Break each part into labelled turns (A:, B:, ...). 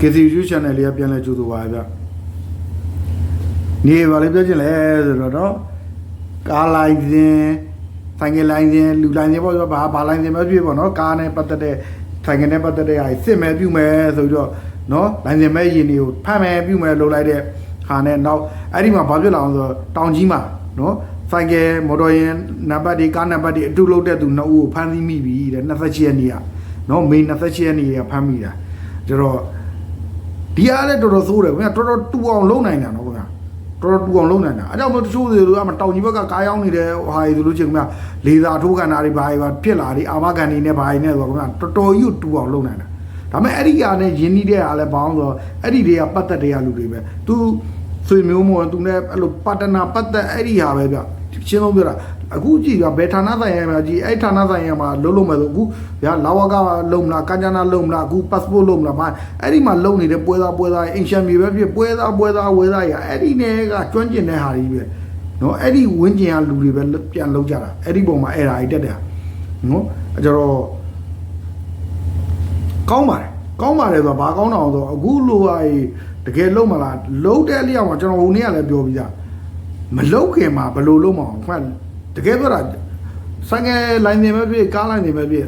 A: KCU channel လေးကပြန်လဲကြိုးဆိုပါဗျနေပါလေပြောချင်လဲဆိုတော့တော့ကားလိုင်းစဉ်ဆိုင်ကယ်လိုင်းစဉ်လူလိုင်းစဉ်ပေါ့ဆိုတော့ဘာဘာလိုင်းစဉ်ပဲဖြစ်ပေါ့နော်ကားနဲ့ပတ်သက်တဲ့ဆိုင်ကယ်နဲ့ပတ်သက်တဲ့ဟာစစ်မယ်ပြုမယ်ဆိုပြီးတော့နော်လိုင်းစဉ်မဲ့ရင်တွေကိုဖမ်းမယ်ပြုမယ်လုပ်လိုက်တဲ့ဟာနဲ့နောက်အဲ့ဒီမှာဘာဖြစ်လာအောင်ဆိုတော့တောင်ကြီးမှာနော်ဆိုင်ကယ်မော်တော်ယာဉ်နံပါတ်တွေကားနံပါတ်တွေအတူလုပ်တဲ့သူနှစ်ဦးကိုဖမ်းဆီးမိပြီတဲ့28ရက်နေ့ကနော်မေ28ရက်နေ့ကဖမ်းမိတာကျတော့ ဒီအားလည်းတော်တော်ဆိုးတယ်ခင်ဗျာတော်တော်တူအောင်လုံနိုင်တာနော်ခင်ဗျာတော်တော်တူအောင်လုံနိုင်တာအဲကြောင့်မလို့တချို့တွေကအမတောင်ကြီးဘက်ကကားရောက်နေတဲ့ဟာတွေဆိုလို့ချင်းခင်ဗျာလေသာထိုးခံတာတွေဘာတွေပါဖြစ်လာတွေအာမခံနေနဲ့ဘာတွေနဲ့ဆိုတော့ခင်ဗျာတော်တော်ကြီးတူအောင်လုံနိုင်တာဒါပေမဲ့အဲ့ဒီကားနဲ့ယင်းနှီးတဲ့အားလည်းဘောင်းဆိုတော့အဲ့ဒီတွေကပတ်သက်တဲ့လူတွေပဲသူဆွေမျိုးမောသူနဲ့အဲ့လိုပါတနာပတ်သက်အဲ့ဒီဟာပဲဗျရှင်းလုံးပြောတာ အခုကြည့်ကဘယ်ဌာနဆိုင်ရာမှာကြည့်အဲ့ဌာနဆိုင်ရာမှာလုံးလုံးမယ်ဆိုအခုဗျာလာဝကလုံးမလားကញ្ចနာလုံးမလားအခု passport လုံးမလားဘာအဲ့ဒီမှာလုံးနေတဲ့ပွဲသားပွဲသားအင်ရှင်မြေပဲဖြစ်ပွဲသားပွဲသားဝဲသားရအဲ့ဒီနဲ့ကကျွမ်းကျင်တဲ့ဟာကြီးပဲနော်အဲ့ဒီဝင်းကျင်ကလူတွေပဲပြန်လုံးကြတာအဲ့ဒီပုံမှာအဲ့ဒါကြီးတက်တယ်နော်အဲ့ကြတော့ကောင်းပါတယ်ကောင်းပါတယ်ဆိုတော့ဘာကောင်းတာအောင်ဆိုတော့အခုလိုဟာကြီးတကယ်လုံးမလားလုံးတဲ့လျောက်မှာကျွန်တော်ဟိုနေ့ကလည်းပြောပြီးသားမလုတ်ခင်မှာဘယ်လိုလုပ်မအောင်ခွတ် တကယ်ပြောတာဆိုင်ငယ်လိုင်းနေပဲဖြစ်ကားလိုင်းနေပဲဖြစ်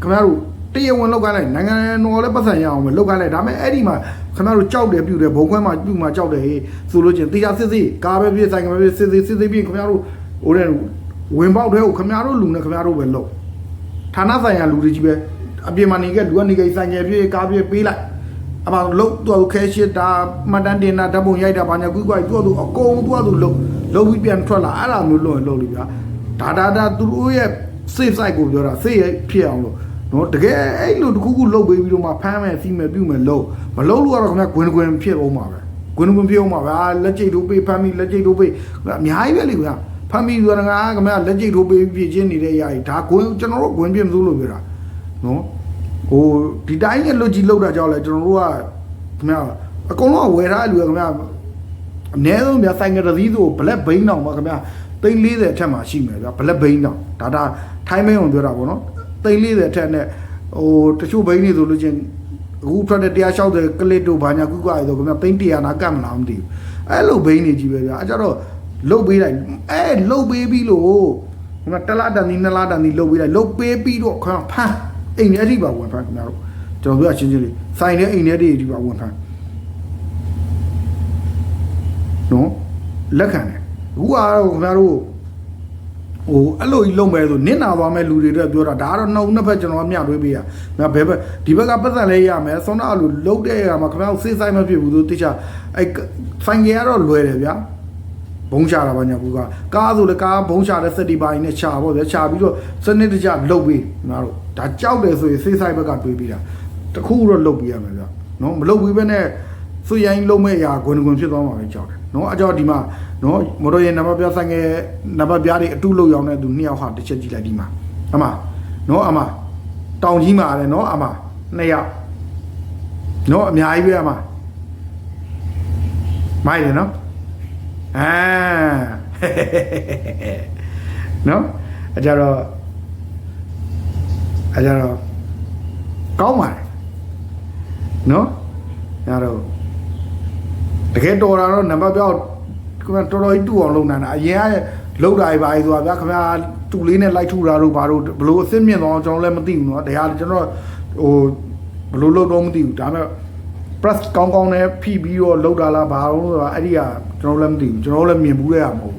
A: ခင်ဗျားတို့တရားဝင်လောက်ခိုင်းလိုက်နိုင်ငံတော်လည်းပတ်စံရအောင်ပဲလောက်ခိုင်းလိုက်ဒါပေမဲ့အဲ့ဒီမှာခင်ဗျားတို့ကြောက်တယ်ပြုတ်တယ်ဘုံခွဲမှာပြုတ်မှာကြောက်တယ်ဟေးဆိုလို့ချင်းတရားစစ်စစ်ကားပဲဖြစ်ဆိုင်ငယ်ပဲဖြစ်စစ်စစ်စစ်စစ်ပြင်ခင်ဗျားတို့ဟိုတဲ့ဝင်ပေါက်တဲ့ကိုခင်ဗျားတို့လူနဲ့ခင်ဗျားတို့ပဲလောက်ဌာနဆိုင်ရာလူတွေကြီးပဲအပြင်မှာနေကလူကနေကဆိုင်ငယ်ဖြစ်ကားဖြစ်ပေးလိုက်အမလုံးသူ့ခဲရှစ်တာမတန်တင်တာဓာတ်ပုံရိုက်တာဘာညာကွိကွိသူ့သူအကုန်သူ့သူလုံး လုံးပြီးပြန်ထွက်လာအဲ့လိုမျိုးလုံးလုံးလို့ဗျာဒါဒါဒါသူတို့ရဲ့ safe side ကိုပြောတာ safe ဖြစ်အောင်လို့နော်တကယ်အဲ့လိုတခုခုလုံးပေးပြီးတော့မှဖမ်းမယ်စီးမယ်ပြုမယ်လုံးမလုံးလို့ကတော့ခင်ဗျဂွင်ဂွင်ဖြစ်အောင်ပါပဲဂွင်ဂွင်ဖြစ်အောင်ပါပဲအာလက်ကျိတ်တို့ပေးဖမ်းပြီးလက်ကျိတ်တို့ပေးအများကြီးပဲလေခင်ဗျဖမ်းပြီးဆိုတာကခင်ဗျလက်ကျိတ်တို့ပေးပြချင်းနေတဲ့ຢာကြီးဒါဂွင်ကျွန်တော်တို့ဂွင်ပြမစိုးလို့ပြောတာနော်ဟိုဒီတိုင်းရဲ့လွတ်ကြီးလောက်တာကြောင့်လဲကျွန်တော်တို့ကခင်ဗျာအကုန်လုံးကဝယ်ထားလူကခင်ဗျာ အနည်းဆုံးဗျာဆိုင်ကယ်တစ်စီးဆိုဘလက်ဘိန်းတောင်ပါခင်ဗျာသိန်း40အထက်မှာရှိမယ်ဗျာဘလက်ဘိန်းတောင်ဒါဒါထိုင်းမင်းအောင်ပြောတာပေါ့နော်သိန်း40အထက်နဲ့ဟိုတချို့ဘိန်းတွေဆိုလို့ချင်းအခုထွက်တဲ့160ကလစ်တို့ဘာညာကုကွာရဆိုခင်ဗျာသိန်း100နာကတ်မလားမသိဘူးအဲ့လိုဘိန်းတွေကြီးပဲဗျာအဲကြတော့လုတ်ပေးလိုက်အဲလုတ်ပေးပြီးလို့ခင်ဗျာတစ်လားတန်ဒီနှစ်လားတန်ဒီလုတ်ပေးလိုက်လုတ်ပေးပြီးတော့ခင်ဗျာဖမ်းအိမ်ထဲအထိပါဝင်ဖမ်းခင်ဗျာတို့ကျွန်တော်တို့ကချင်းချင်းလေးဆိုင်တဲ့အိမ်ထဲတွေအထိပါဝင်ဖမ်း နော်လက်ခံတယ်အခုကတော့ခင်ဗျားတို့ဟိုအဲ့လိုကြီးလုံးမယ်ဆိုနင့်နာသွားမဲ့လူတွေတော့ပြောတာဒါကတော့နှုတ်နှစ်ဖက်ကျွန်တော်မျှတွေးပေးရငါဘယ်ဘက်ဒီဘက်ကပတ်သက်လဲရမယ်ဆောင်းတော့အဲ့လိုလုံးတဲ့အခါမှာခင်ဗျားတို့စေးဆိုင်မဖြစ်ဘူးသူတိကျအဲ့ဆိုင်ကြီးကတော့လွယ်တယ်ဗျာဘုံချတာပါညာကူကကားဆိုလေကားဘုံချတဲ့စက်တီပိုင်းနဲ့ချပါဗျာချပြီးတော့စနစ်တကျလုတ်ပြီးငါတို့ဒါကြောက်တယ်ဆိုရင်စေးဆိုင်ဘက်ကတွေးပြီးတာတခုတော့လုတ်ပြီးရမယ်ဗျာနော်မလုတ်ပြီးပဲနဲ့ စွရိုင်းလုံးမဲ့အရာဂွန်ဂွန်ဖြစ်သွားမှာပဲကြောက်တယ်နော်အကြောက်ဒီမှာနော်မော်တော်ယာဉ်နံပါတ်ပြဆိုင်ငယ်နံပါတ်ပြားတွေအတုလုတ်ရောင်းတဲ့သူနှစ်ယောက်ဟာတစ်ချက်ကြည့်လိုက်ဒီမှာအမနော်အမတောင်ကြီးမှာလည်းနော်အမနှစ်ယောက်နော်အများကြီးပဲအမမိုက်တယ်နော်အာနော်အကြတော့အကြတော့ကောင်းပါတယ်နော်ညတော့ တကယ်တော်တာတော့နံပါတ်ပြောက်ခင်ဗျာတော်တော်ကြီးတူအောင်လုပ်နိုင်တာအရင်ကလောက်တာပါကြီးဆိုတာဗျာခင်ဗျာတူလေးနဲ့လိုက်ထူတာတို့ဘာတို့ဘလို့အစ်စ်မြင့်သွားအောင်ကျွန်တော်လည်းမသိဘူးနော်တရားကျွန်တော်ဟိုဘလို့လုပ်တော့မသိဘူးဒါပေမဲ့ press ကောင်းကောင်းနဲ့ဖိပြီးတော့လောက်တာလားဘာလို့ဆိုတာအဲ့ဒီကကျွန်တော်လည်းမသိဘူးကျွန်တော်လည်းမြင်ဘူးတဲ့ဟာမဟုတ်ဘူး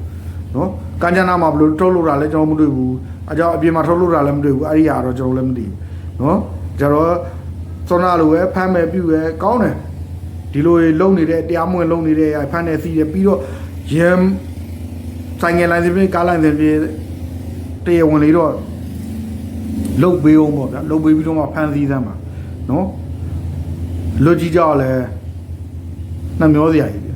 A: နော်ကញ្ចနာမှာဘလို့ထုတ်လို့တာလဲကျွန်တော်မတွေ့ဘူးအကြောင်းအပြင်မှာထုတ်လို့တာလည်းမတွေ့ဘူးအဲ့ဒီဟာတော့ကျွန်တော်လည်းမသိဘူးနော်ကျတော့စောနာလိုပဲဖမ်းမယ်ပြုပဲကောင်းတယ် ဒီလိုလုံနေတဲ့တရားမဝင်လုံနေတဲ့ဖမ်းနေစီးတယ်ပြီးတော့ရမ်ဆိုင်ငယ်လိုင်းစင်ကားလိုင်းစင်ပြေတရားဝင်လေးတော့လုတ်ပေးအောင်ပေါ့ဗျာလုတ်ပေးပြီးတော့မှဖမ်းစည်းသမ်းပါနော်လွတ်ကြီးကြောက်လဲနှမျောစရာကြီးပြ